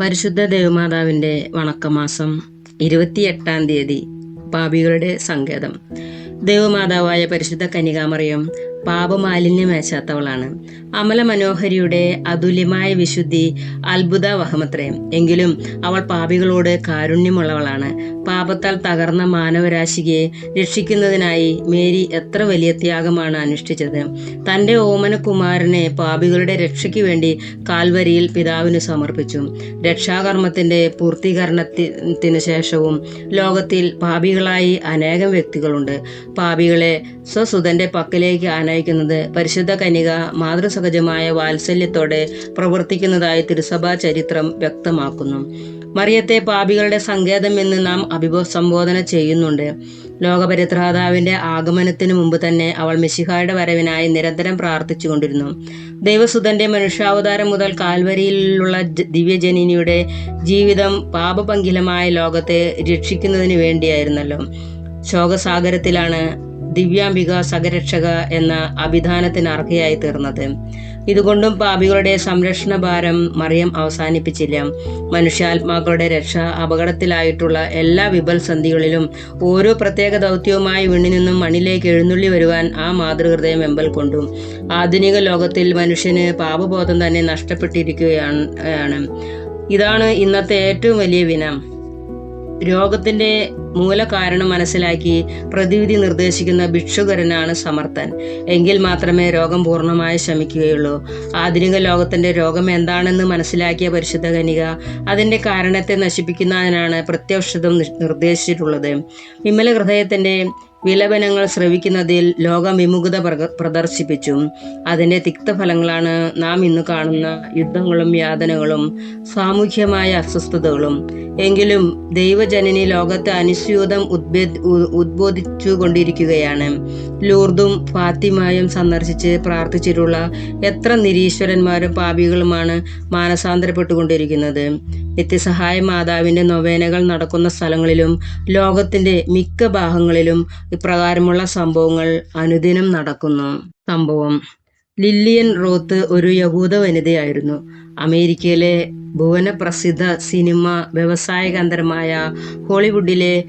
പരിശുദ്ധ ദേവമാതാവിന്റെ വണക്കമാസം ഇരുപത്തിയെട്ടാം തീയതി പാപികളുടെ സങ്കേതം. ദേവമാതാവായ പരിശുദ്ധ കനികാമറിയം പാപമാലിന്യമേശാത്തവളാണ്. അമല മനോഹരിയുടെ അതുല്യമായ വിശുദ്ധി അത്ഭുത വഹമത്രേ. എങ്കിലും അവൾ പാപികളോട് കാരുണ്യമുള്ളവളാണ്. പാപത്താൽ തകർന്ന മാനവരാശിയെ രക്ഷിക്കുന്നതിനായി മേരി എത്ര വലിയ ത്യാഗമാണ് അനുഷ്ഠിച്ചത്. തന്റെ ഓമനകുമാരനെ പാപികളുടെ രക്ഷയ്ക്ക് വേണ്ടി കാൽവരിയിൽ പിതാവിന് സമർപ്പിച്ചു. രക്ഷാകർമ്മത്തിന്റെ പൂർത്തീകരണത്തിന് ശേഷവും ലോകത്തിൽ പാപികളായി അനേകം വ്യക്തികളുണ്ട്. പാപികളെ സ്വസുതന്റെ പക്കലേക്ക് ആനയിക്കുന്നത് പരിശുദ്ധ കനിക മാതൃസഹജമായ വാത്സല്യത്തോടെ പ്രവർത്തിക്കുന്നതായി തിരുസഭാ ചരിത്രം വ്യക്തമാക്കുന്നു. മറിയത്തെ പാപികളുടെ സങ്കേതം എന്ന് നാം അഭിസംബോധന ചെയ്യുന്നുണ്ട്. ലോകപരിത്രാതാവിന്റെ ആഗമനത്തിനു മുമ്പ് തന്നെ അവൾ മിശിഹായുടെ വരവിനായി നിരന്തരം പ്രാർത്ഥിച്ചുകൊണ്ടിരുന്നു. ദൈവസുതന്റെ മനുഷ്യാവതാരം മുതൽ കാൽവരിയിലുള്ള ദിവ്യജനിനിയുടെ ജീവിതം പാപപങ്കിലമായ ലോകത്തെ രക്ഷിക്കുന്നതിന് വേണ്ടിയായിരുന്നല്ലോ. ശോകസാഗരത്തിലാണ് ദിവ്യാംബിക സഹരക്ഷക എന്ന അഭിധാനത്തിന് അർഹയായി തീർന്നത്. ഇതുകൊണ്ടും പാപികളുടെ സംരക്ഷണ ഭാരം മറിയം അവസാനിപ്പിച്ചില്ല. മനുഷ്യാത്മാക്കളുടെ രക്ഷ അപകടത്തിലായിട്ടുള്ള എല്ലാ വിപൽസന്ധികളിലും ഓരോ പ്രത്യേക ദൗത്യവുമായി വിണ്ണി നിന്നും മണ്ണിലേക്ക് എഴുന്നള്ളി വരുവാൻ ആ മാതൃഹൃദയം വെമ്പൽ കൊണ്ടു. ആധുനിക ലോകത്തിൽ മനുഷ്യന് പാപബോധം തന്നെ നഷ്ടപ്പെട്ടിരിക്കുകയാണ് ഇതാണ് ഇന്നത്തെ ഏറ്റവും വലിയ വിനം. രോഗത്തിന്റെ മൂലകാരണം മനസ്സിലാക്കി പ്രതിവിധി നിർദ്ദേശിക്കുന്ന ഭിക്ഷുകരനാണ് സമർത്ഥൻ. എങ്കിൽ മാത്രമേ രോഗം പൂർണമായി ശമിക്കുകയുള്ളൂ. ആധുനിക ലോകത്തിന്റെ രോഗം എന്താണെന്ന് മനസ്സിലാക്കിയ പരിശുദ്ധ കനിക അതിന്റെ കാരണത്തെ നശിപ്പിക്കുന്നതിനാണ് പ്രത്യക്ഷതം നിർദ്ദേശിച്ചിട്ടുള്ളത്. വിമല ഹൃദയത്തിന്റെ വിലപനങ്ങൾ ശ്രവിക്കുന്നതിൽ ലോകം വിമുഖത പ്രദർശിപ്പിച്ചു. അതിന്റെ തിക്തഫലങ്ങളാണ് നാം ഇന്ന് കാണുന്ന യുദ്ധങ്ങളും യാതനകളും സാമൂഹ്യമായ അസ്വസ്ഥതകളും. എങ്കിലും ദൈവജനനി ലോകത്തെ അനുസ്യൂതം ഉദ്ബേ ഉദ്ബോധിച്ചു കൊണ്ടിരിക്കുകയാണ് ലൂർദും ഫാത്തിമായും സന്ദർശിച്ച് പ്രാർത്ഥിച്ചിട്ടുള്ള എത്ര നിരീശ്വരന്മാരും പാപികളുമാണ് മാനസാന്തരപ്പെട്ടുകൊണ്ടിരിക്കുന്നത്. നിത്യസഹായ മാതാവിന്റെ നൊവേനകൾ നടക്കുന്ന സ്ഥലങ്ങളിലും ലോകത്തിന്റെ മിക്ക ഭാഗങ്ങളിലും ഇപ്രകാരമുള്ള സംഭവങ്ങൾ അനുദിനം നടക്കുന്നു സംഭവം. ലില്ലിയൻ റോത്ത് ഒരു യഹൂദ വനിതയായിരുന്നു. അമേരിക്കയിലെ ഭുവന പ്രസിദ്ധ സിനിമ വ്യവസായകേന്ദ്രമായ ഹോളിവുഡിലെ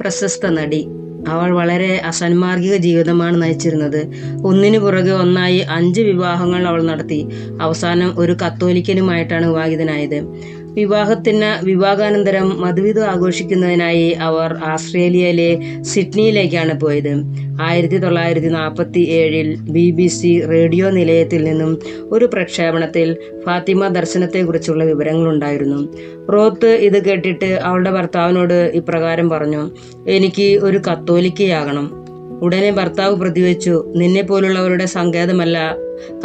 പ്രശസ്ത നടി. അവൾ വളരെ അസന്മാർഗിക ജീവിതമാണ് നയിച്ചിരുന്നത്. ഒന്നിനു പുറകെ ഒന്നായി അഞ്ച് വിവാഹങ്ങൾ അവൾ നടത്തി. അവസാനം ഒരു കത്തോലിക്കനുമായിട്ടാണ് വിവാഹിതനായത്. വിവാഹത്തിന് വിവാഹാനന്തരം മധുവിധ ആഘോഷിക്കുന്നതിനായി അവർ ആസ്ട്രേലിയയിലെ സിഡ്നിയിലേക്കാണ് പോയത്. ആയിരത്തി തൊള്ളായിരത്തി നാൽപ്പത്തി ഏഴിൽ ബി ബി സി റേഡിയോ നിലയത്തിൽ നിന്നും ഒരു പ്രക്ഷേപണത്തിൽ ഫാത്തിമ ദർശനത്തെക്കുറിച്ചുള്ള വിവരങ്ങളുണ്ടായിരുന്നു. റോത്ത് ഇത് കേട്ടിട്ട് അവളുടെ ഭർത്താവിനോട് ഇപ്രകാരം പറഞ്ഞു എനിക്ക് ഒരു കത്തോലിക്കയാകണം. ഉടനെ ഭർത്താവ് പ്രതിവച്ചു. നിന്നെ പോലുള്ളവരുടെ സങ്കേതമല്ല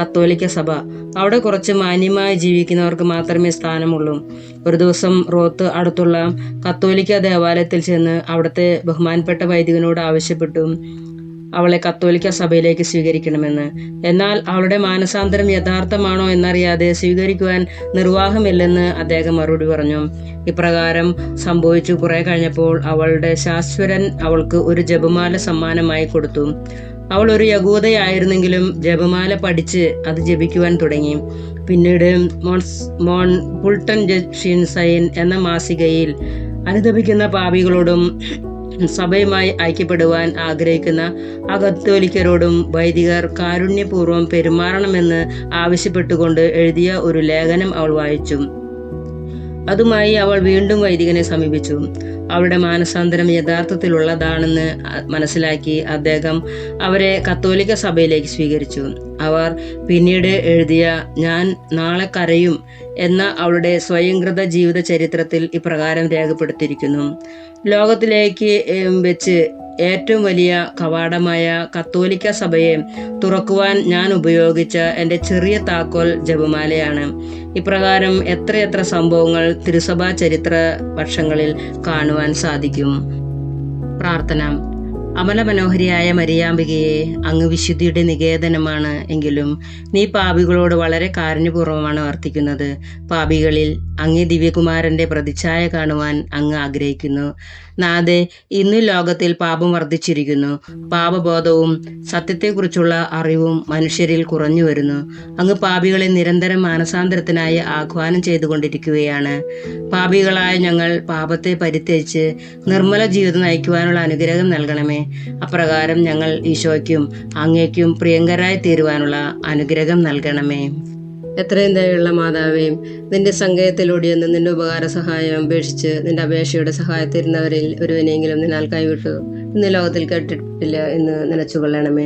കത്തോലിക്ക സഭ. അവിടെ കുറച്ച് മാന്യമായി ജീവിക്കുന്നവർക്ക് മാത്രമേ സ്ഥാനമുള്ളൂ. ഒരു ദിവസം റോത്ത് അടുത്തുള്ള കത്തോലിക്ക ദേവാലയത്തിൽ ചെന്ന് അവിടുത്തെ ബഹുമാനപ്പെട്ട വൈദികനോട് ആവശ്യപ്പെട്ടു. അവളെ കത്തോലിക്ക സഭയിലേക്ക് സ്വീകരിക്കണമെന്ന്. എന്നാൽ അവളുടെ മാനസാന്തരം യഥാർത്ഥമാണോ എന്നറിയാതെ സ്വീകരിക്കുവാൻ നിർവാഹമില്ലെന്ന് അദ്ദേഹം മറുപടി പറഞ്ഞു. ഇപ്രകാരം സംഭവിച്ചു. കുറെ കഴിഞ്ഞപ്പോൾ അവളുടെ ശാശ്വരൻ അവൾക്ക് ഒരു ജപമാല സമ്മാനമായി കൊടുത്തു. അവൾ ഒരു യകൂതയായിരുന്നെങ്കിലും ജപമാല പഠിച്ച് അത് ജപിക്കുവാൻ തുടങ്ങി. പിന്നീട് മോൺസ് മോൺ പുൾട്ടൻ ഷിൻസൈൻ എന്ന മാസികയിൽ അനുദപിക്കുന്ന പാപികളോടും സഭയുമായി ഐക്യപ്പെടുവാൻ ആഗ്രഹിക്കുന്ന അകത്തോലിക്കരോടും വൈദികർ കാരുണ്യപൂർവം പെരുമാറണമെന്ന് ആവശ്യപ്പെട്ടുകൊണ്ട് എഴുതിയ ഒരു ലേഖനം അവൾ വായിച്ചു. അതുമായി അവൾ വീണ്ടും വൈദികനെ സമീപിച്ചു. അവളുടെ മാനസാന്തരം യഥാർത്ഥത്തിലുള്ളതാണെന്ന് മനസ്സിലാക്കി അദ്ദേഹം അവരെ കത്തോലിക്ക സഭയിലേക്ക് സ്വീകരിച്ചു. അവർ പിന്നീട് എഴുതിയ ഞാൻ നാളെ കരയും എന്ന അവളുടെ സ്വയംകൃത ജീവിത ചരിത്രത്തിൽ ഇപ്രകാരം രേഖപ്പെടുത്തിയിരിക്കുന്നു. ലോകത്തിലേക്ക് വെച്ച് ഏറ്റവും വലിയ കവാടമായ കത്തോലിക്ക സഭയെ തുറക്കുവാൻ ഞാൻ ഉപയോഗിച്ച എന്റെ ചെറിയ താക്കോൽ ജപമാലയാണ്. ഇപ്രകാരം എത്രയെത്ര സംഭവങ്ങൾ തിരുസഭാ ചരിത്ര വർഷങ്ങളിൽ കാണുവാൻ സാധിക്കും. പ്രാർത്ഥന. അമല മനോഹരിയായ മരിയാമ്പികയെ അങ്ങ് വിശുദ്ധിയുടെ നികേതനമാണ് എങ്കിലും നീ പാപികളോട് വളരെ കാരുണ്യപൂർവമാണ് വർത്തിക്കുന്നത് പാപികളിൽ അങ്ങേ ദിവ്യകുമാരന്റെ പ്രതിച്ഛായ കാണുവാൻ അങ്ങ് ആഗ്രഹിക്കുന്നു. നാദെ ഇന്ന് ലോകത്തിൽ പാപം വർദ്ധിച്ചിരിക്കുന്നു. പാപബോധവും സത്യത്തെക്കുറിച്ചുള്ള അറിവും മനുഷ്യരിൽ കുറഞ്ഞു വരുന്നു. അങ്ങ് പാപികളെ നിരന്തരം മാനസാന്തരത്തിനായി ആഹ്വാനം ചെയ്തുകൊണ്ടിരിക്കുകയാണ്. പാപികളായ ഞങ്ങൾ പാപത്തെ പരിത്യജിച്ച് നിർമ്മല ജീവിതം നയിക്കുവാനുള്ള അനുഗ്രഹം നൽകണമേ. അപ്രകാരം ഞങ്ങൾ ഈശോയ്ക്കും അങ്ങേക്കും പ്രിയങ്കരായി തീരുവാനുള്ള അനുഗ്രഹം നൽകണമേ. എത്രയും ദയുള്ള മാതാവേയും നിന്റെ സങ്കേതത്തിലൂടെ നിന്ന് നിന്റെ ഉപകാര സഹായം അപേക്ഷിച്ച് നിന്റെ അപേക്ഷയുടെ സഹായത്തിരുന്നവരിൽ ഒരുവനെങ്കിലും നിന്നാൽ കൈവിട്ടു. ഇന്ന് ലോകത്തിൽ കേട്ടിട്ടില്ല എന്ന് നനച്ചുകൊള്ളണമേ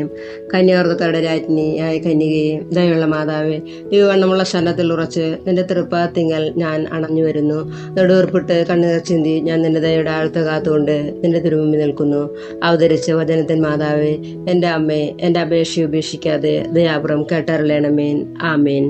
കന്യാർഗക്കാരുടെ രാജ്ഞിയായ കന്യകയെ ദയുള്ള മാതാവേ ദിവണ്ണമുള്ള ശരണത്തിൽ ഉറച്ച് നിന്റെ തൃപ്പാത്തിങ്കൽ ഞാൻ അണഞ്ഞു വരുന്നു. നെടുവർപ്പിട്ട് കണ്ണുനീർ ചിന്തി ഞാൻ നിന്റെ ദയയുടെ ആഴത്ത് കാത്തുകൊണ്ട് നിന്റെ തിരുമുമ്പിൽ നിൽക്കുന്നു. അവതരിച്ച വചനത്തിൻ മാതാവേ എന്റെ അമ്മേ എന്റെ അപേക്ഷ ഉപേക്ഷിക്കാതെ ദയാപുറം കേട്ടറിയണമേൻ ആമേൻ.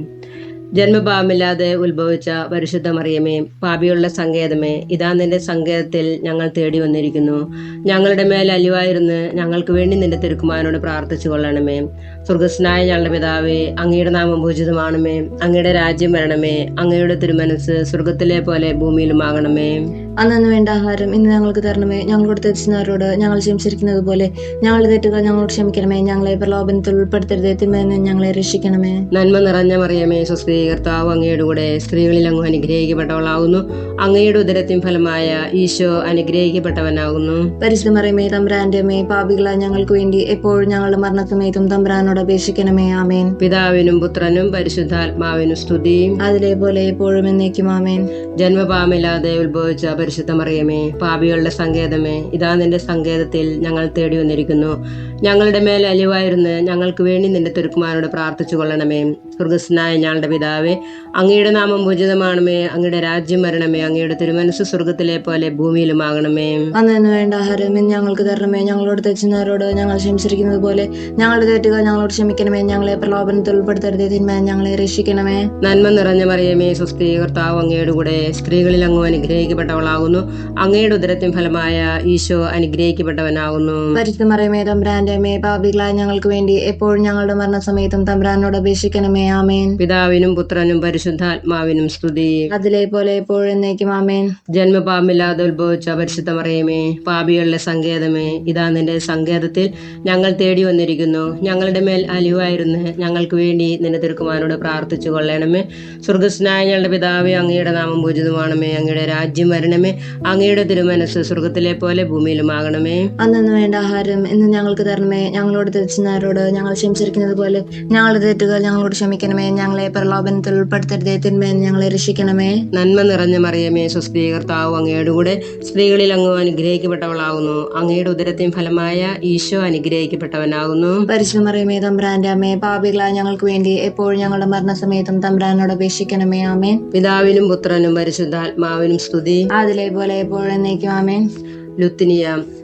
ജന്മഭാവമില്ലാതെ ഉത്ഭവിച്ച പരിശുദ്ധ മറിയമേ പാപിയുള്ള സങ്കേതമേ ഇതാ നിന്റെ സങ്കേതത്തിൽ ഞങ്ങൾ തേടി വന്നിരിക്കുന്നു. ഞങ്ങളുടെ മേൽ അലിവായിരുന്ന് ഞങ്ങൾക്ക് വേണ്ടി നിന്റെ തിരുക്കുമാരനോട് പ്രാർത്ഥിച്ചു കൊള്ളണമേ. സ്വർഗസ്നായ ഞങ്ങളുടെ പിതാവേ അങ്ങയുടെ നാമം പൂജിതമാണമേ. അങ്ങയുടെ രാജ്യം വരണമേ. അങ്ങയുടെ തിരുമനസ് സ്വർഗത്തിലെ പോലെ ഭൂമിയിലുമാകണമേ. അന്നു വേണ്ട ആഹാരം ഇന്ന് ഞങ്ങൾക്ക് തരണമേ. ഞങ്ങളോട് തെറ്റിച്ചവരോട് ഞങ്ങൾ ക്ഷമിച്ചിരിക്കുന്നത് പോലെ ഞങ്ങളുടെ തെറ്റുകൾ ഞങ്ങളോട് ക്ഷമിക്കണമേ. ഞങ്ങളെ പ്രലോഭനത്തിൽ ഉൾപ്പെടുത്തരുത്. തിന്മയെന്ന് ഞങ്ങളെ രക്ഷിക്കണമേ. നന്മ നിറഞ്ഞ മറിയമേ സ്വസ്തി കർത്താവ് അങ്ങയുടെ കൂടെ സ്ത്രീകളിൽ അങ്ങ് അനുഗ്രഹിക്കപ്പെട്ടവളാകുന്നു അങ്ങയുടെ ഉദരത്തിൻ ഫലമായ ഈശോ അനുഗ്രഹിക്കപ്പെട്ടവനാകുന്നു പരിശുദ്ധ മറിയമേ തമ്പ്രാന്റെ അമ്മേ പാപികളായ ഞങ്ങൾക്ക് വേണ്ടി എപ്പോഴും ഞങ്ങളുടെ മരണസമയത്തും തമ്പ്രാനോട് അപേക്ഷിക്കണമേ. ആമേൻ. പിതാവിനും പുത്രനും പരിശുദ്ധാത്മാവിനും സ്തുതി. അതിലെ പോലെ എപ്പോഴും എന്നേക്കും ആമേൻ. ജന്മപാമില്ലാതെ ഉത്ഭവിച്ച പരിശുദ്ധ മറിയമേ പാപികളുടെ സങ്കേതമേ ഇതാ നിന്റെ സങ്കേതത്തിൽ ഞങ്ങൾ തേടി വന്നിരിക്കുന്നു. ഞങ്ങളുടെ മേൽ അലിവായിരുന്ന് ഞങ്ങൾക്ക് വേണ്ടി നിന്റെ തിരുക്കുമാരോട് പ്രാർത്ഥിച്ചു കൊള്ളണമേ. സ്വർഗസ്നായ ഞങ്ങളുടെ പിതാവേ അങ്ങയുടെ നാമം ഉചിതമാണമേ അങ്ങയുടെ രാജ്യം വരണമേ അങ്ങയുടെ തിരുമനസ് സ്വർഗത്തിലെ പോലെ ഭൂമിയിലുമാകണമേ. അന്നു വേണ്ട ആഹാരം ഞങ്ങൾക്ക് തരണമേ ഞങ്ങളോട് തെച്ചുന്നവരോട് ഞങ്ങൾ ക്ഷമിച്ചിരിക്കുന്നത് പോലെ ഞങ്ങളുടെ തെറ്റുകൾ ഞങ്ങളോട് ക്ഷമിക്കണമേ ഞങ്ങളെ പ്രലോഭനത്തിൽ ഉൾപ്പെടുത്തരുതേ തിന്മേ ഞങ്ങളെ രക്ഷിക്കണമേ. നന്മ നിറഞ്ഞ മറിയമേ സ്വസ്തി കർത്താവ് അങ്ങയുടെ കൂടെ സ്ത്രീകളിൽ അങ്ങ് അനുഗ്രഹിക്കപ്പെട്ടവളാകുന്നു അങ്ങയുടെ ഉദരത്തിൻ ഫലമായ ഈശോ അനുഗ്രഹിക്കപ്പെട്ടവനാകുന്നു. പരിശുദ്ധമറിയമേ തമ്പ്രാന്റെ അമ്മേ പാപികളായ ഞങ്ങൾക്ക് വേണ്ടി എപ്പോഴും ഞങ്ങളുടെ മരണസമയത്തും തമ്പ്രാനോട് അപേക്ഷിക്കണമേ. ആമേൻ. പിതാവിനും പുത്രനും പരിശുദ്ധാത്മാവിനും സ്തുതി. അതിലെ പോലെ എപ്പോഴെന്നേക്കും ആമേൻ. ജന്മപാപമില്ലാതെ ഉത്ഭവിച്ച പരിശുദ്ധമറിയമേ പാപികളുടെ സങ്കേതമേ ഇതാ നിന്റെ സങ്കേതത്തിൽ ഞങ്ങൾ തേടി വന്നിരിക്കുന്നു. ഞങ്ങളുടെ മേൽ അലിവായിരുന്നു ഞങ്ങൾക്ക് വേണ്ടി നിന്റെ തിരുക്കുമാനോട് പ്രാർത്ഥിച്ചു കൊള്ളണമേ സ്വർഗസ്നായ ഞങ്ങളുടെ പിതാവേ അങ്ങയുടെ നാമം പൂജിതമാണമേ. അങ്ങയുടെ രാജ്യം വരണമേ. അങ്ങയുടെ തിരുമനസ് സ്വർഗത്തിലെ പോലെ ഭൂമിയിലുമാകണമേ. അന്നു വേണ്ട ആഹാരം ഇന്ന് ഞങ്ങൾക്ക് തരണമേ. ഞങ്ങളോട് തെറ്റിച്ചവരോട് ഞങ്ങൾ ക്ഷമിച്ചിരിക്കുന്നത് പോലെ ഞങ്ങളുടെ തെറ്റുകൾ ഞങ്ങളോട് ക്ഷമിക്കണമേ. ഞങ്ങളെ പ്രലോഭനത്തിൽ ഉൾപ്പെടുത്തരുതേ തിന്മേ ഞങ്ങളെ രക്ഷിക്കണമേ. നന്മ നിറഞ്ഞ മറിയമേ സ്വസ്തി കർത്താവ് അങ്ങയുടെ കൂടെ. സ്ത്രീകളിൽ അങ്ങ് അനുഗ്രഹിക്കപ്പെട്ടവളാകുന്നു അങ്ങയുടെ ഉദരത്തിൻ ഫലമായ ഈശോ അനുഗ്രഹിക്കപ്പെട്ടവനാകുന്നു. പരിശുദ്ധ മറിയമേ തമ്പ്രാന്റെ അമ്മേ പാപികളായ ഞങ്ങൾക്ക് വേണ്ടി എപ്പോഴും ഞങ്ങളുടെ മരണസമയത്തും തമ്പ്രാനോട് അപേക്ഷിക്കണമേ. ആമേ പിതാവിനും പുത്രനും പരിശുദ്ധാത്മാവിനും സ്തുതി. അതിലെ പോലെ എപ്പോഴെന്നേക്കും ആമേൻ. ലുത്തിനിയ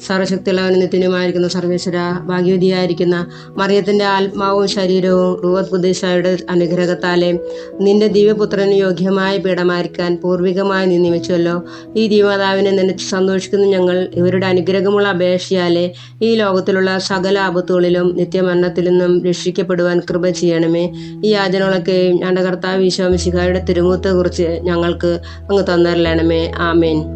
സർവശക്തിയുള്ളവൻ നിത്യനുമായിരിക്കുന്ന സർവേശ്വര ഭാഗ്യവതിയായിരിക്കുന്ന മറിയത്തിന്റെ ആത്മാവും ശരീരവും റൂവത് കുദേശായുടെ അനുഗ്രഹത്താലെ നിന്റെ ദിവ്യപുത്രന് യോഗ്യമായ പീഠമായിരിക്കാൻ പൂർവികമായി നീ നിയമിച്ചുവല്ലോ ഈ ദിവമാതാവിനെ നിന്നെ സന്തോഷിക്കുന്ന ഞങ്ങൾ ഇവരുടെ അനുഗ്രഹമുള്ള അപേക്ഷയാലെ ഈ ലോകത്തിലുള്ള സകല ആപത്തുകളിലും നിത്യമരണത്തിൽ നിന്നും രക്ഷിക്കപ്പെടുവാൻ കൃപ ചെയ്യണമേ. ഈ യാചനകളൊക്കെയും ഞങ്ങളുടെ കർത്താവ് ഈശോമിശിഖായുടെ തിരുമുഖത്തെക്കുറിച്ച് ഞങ്ങൾക്ക് അങ്ങ് തന്നരലണമേ ആമേൻ.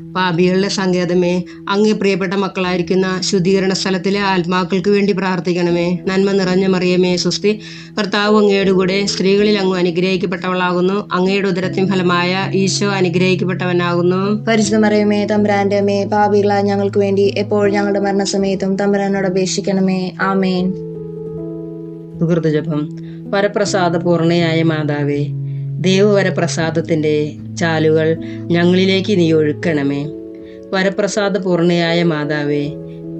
പാപികളുടെ സങ്കേതമേ അങ്ങേ പ്രിയപ്പെട്ട മക്കളായിരിക്കുന്ന ശുദ്ധീകരണ സ്ഥലത്തിലെ ആത്മാക്കൾക്ക് വേണ്ടി പ്രാർത്ഥിക്കണമേ. നന്മ നിറഞ്ഞ മറിയമേ സുസ്തി. കർത്താവ് അങ്ങയുടെ കൂടെ സ്ത്രീകളിൽ അങ്ങ് അനുഗ്രഹിക്കപ്പെട്ടവളാകുന്നു. അങ്ങയുടെ ഉദരത്തിൻ ഫലമായ ഈശോ അനുഗ്രഹിക്കപ്പെട്ടവനാകുന്നു. പരിശുദ്ധ മറിയമേ തമ്പരാന്റെ അമ്മേ പാപികളായ ഞങ്ങൾക്ക് വേണ്ടി എപ്പോഴും ഞങ്ങളുടെ മരണസമയത്തും തമ്പരാനോട് അപേക്ഷിക്കണമേ. ആമേൻ. സുഹൃത്തുജപം. വരപ്രസാദപൂർണയായ മാതാവേ ദേവവരപ്രസാദത്തിന്റെ ചാലുകൾ ഞങ്ങളിലേക്ക് നീ ഒഴുക്കണമേ. വരപ്രസാദ പൂർണയായ മാതാവേ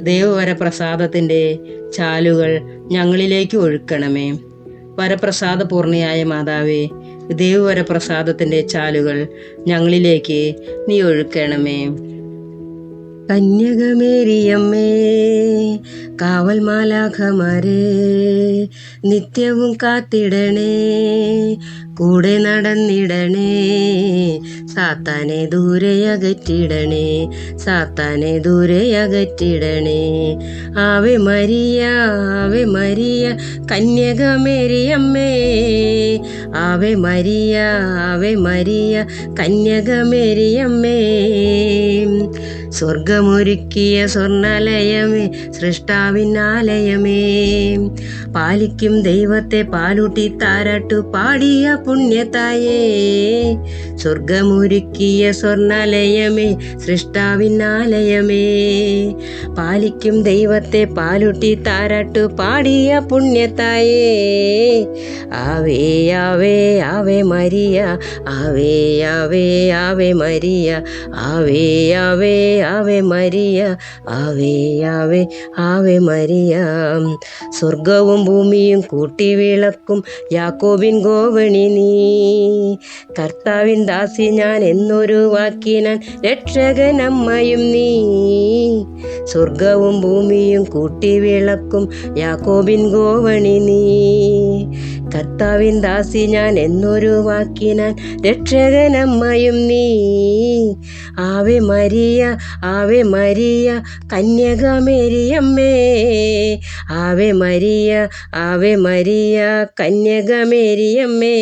ദേവവരപ്രസാദത്തിന്റെ ചാലുകൾ ഞങ്ങളിലേക്ക് ഒഴുക്കണമേ. വരപ്രസാദ പൂർണയായ മാതാവേ ദേവവരപ്രസാദത്തിന്റെ ചാലുകൾ ഞങ്ങളിലേക്ക് നീ ഒഴുക്കണമേ. കന്യകമേരിയമ്മേ കാവൽ മാലാഖമാരെ നിത്യവും കാത്തിടണേ. കൂടെ നടന്നിടണേ. സാത്താനെ ദൂരെ അകറ്റിടണേ. സാത്താനെ ദൂരെ അകറ്റിടണേ. ആവെ മരിയ ആവെ മരിയ കന്യകമേരിയമ്മേ. ആവെ മരിയ ആവെ മരിയ കന്യകമേരിയമ്മേ. സ്വർഗമൊരുക്കിയ സ്വർണാലയമേ സൃഷ്ടാവിനാലയമേ. പാലിക്കും ദൈവത്തെ പാലൂട്ടി താരാട്ടു പാടിയ പുണ്യത്തായേ സ്വർഗമൊരുക്കിയ സ്വർണാലയമേ സൃഷ്ടാവിനാലയമേ. പാലിക്കും ദൈവത്തെ പാലുട്ടി താരാട്ടു പാടിയ പുണ്യത്തായേ Ave Ave Ave Maria Ave Ave Ave Maria Ave Ave Ave Maria Ave Ave Ave Maria. സ്വർഗവും ഭൂമിയും കൂട്ടി വിളക്കും യാക്കോബിൻ ഗോവണി നീ. കർത്താവിൻ ദാസി ഞാൻ എന്നൊരു വാക്കിനാൻ രക്ഷകനമ്മയും നീ. സ്വർഗവും ഭൂമിയും കൂട്ടി വിളക്കും യാക്കോബിൻ ഗോവണി നീ. കർത്താവിൻ ദാസി ഞാൻ എന്നൊരു വാക്കിനാൻ രക്ഷകനമ്മയും നീ. ആവെ മരിയ ആവെ മരിയ കന്യകമേരിയമ്മേ. ആവെ മരിയ ആവെ മരിയ കന്യകമേരിയമ്മേ.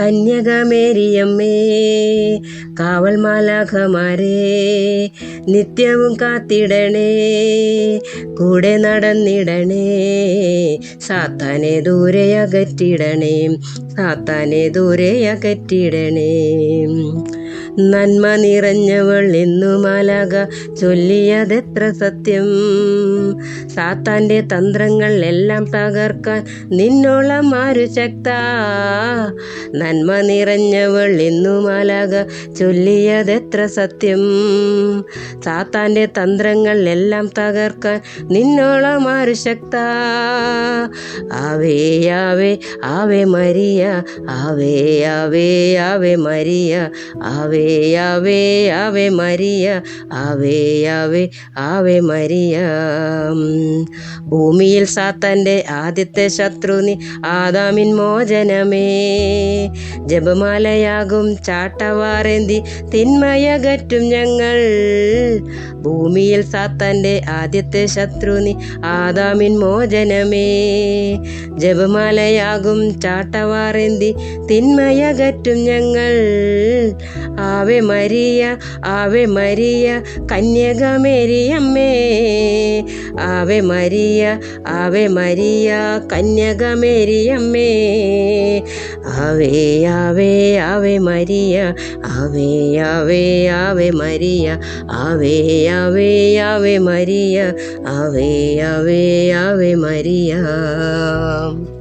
കന്യകമേരിയമ്മേ കാവൽ മാലാഖമാരെ നിത്യവും കാത്തിടണേ കൂടെ നടന്നിടണേ. സാത്താനെ ദൂരെ അകറ്റിടണേ സാത്താനെ ദൂരെ അകറ്റിടണേ. നന്മ നിറഞ്ഞവൾ എന്നു മാലാക ചൊല്ലിയതെത്ര സത്യം. സാത്താന്റെ തന്ത്രങ്ങൾ എല്ലാം തകർക്കാൻ നിന്നോളം ആരു ശക്ത? നന്മ നിറഞ്ഞവൾ എന്നു മാലാക ചൊല്ലിയതെത്ര സത്യം. സാത്താന്റെ തന്ത്രങ്ങൾ എല്ലാം തകർക്കാൻ നിന്നോളം ആരു ശക്ത? Ave Ave Ave Maria Ave Ave Ave Maria ആവേ ആവേ away Maria away away away Maria. ഭൂമിയിൽ സാത്തന്റെ ആദ്യത്തെ ശത്രുനി ആദാമിൻ മോചനമേ. ജപമാലയാകും ചാട്ടവാറേന്തി തിന്മയകറ്റും ഞങ്ങൾ. ഭൂമിയിൽ സാത്തന്റെ ആദ്യത്തെ ശത്രുനി ആദാമിൻ മോചനമേ. ജപമാലയാകും ചാട്ടവാറേന്തി തിന്മയകറ്റും ഞങ്ങൾ. ആവെ മരിയ ആവേ മരിയ കന്യകമേരിയമ്മേ. Ave Maria Ave Maria കന്യകമേരിയമ്മേ. Ave Ave Ave Maria Ave Ave Ave Maria Ave Ave Ave Maria Ave Ave Ave Maria.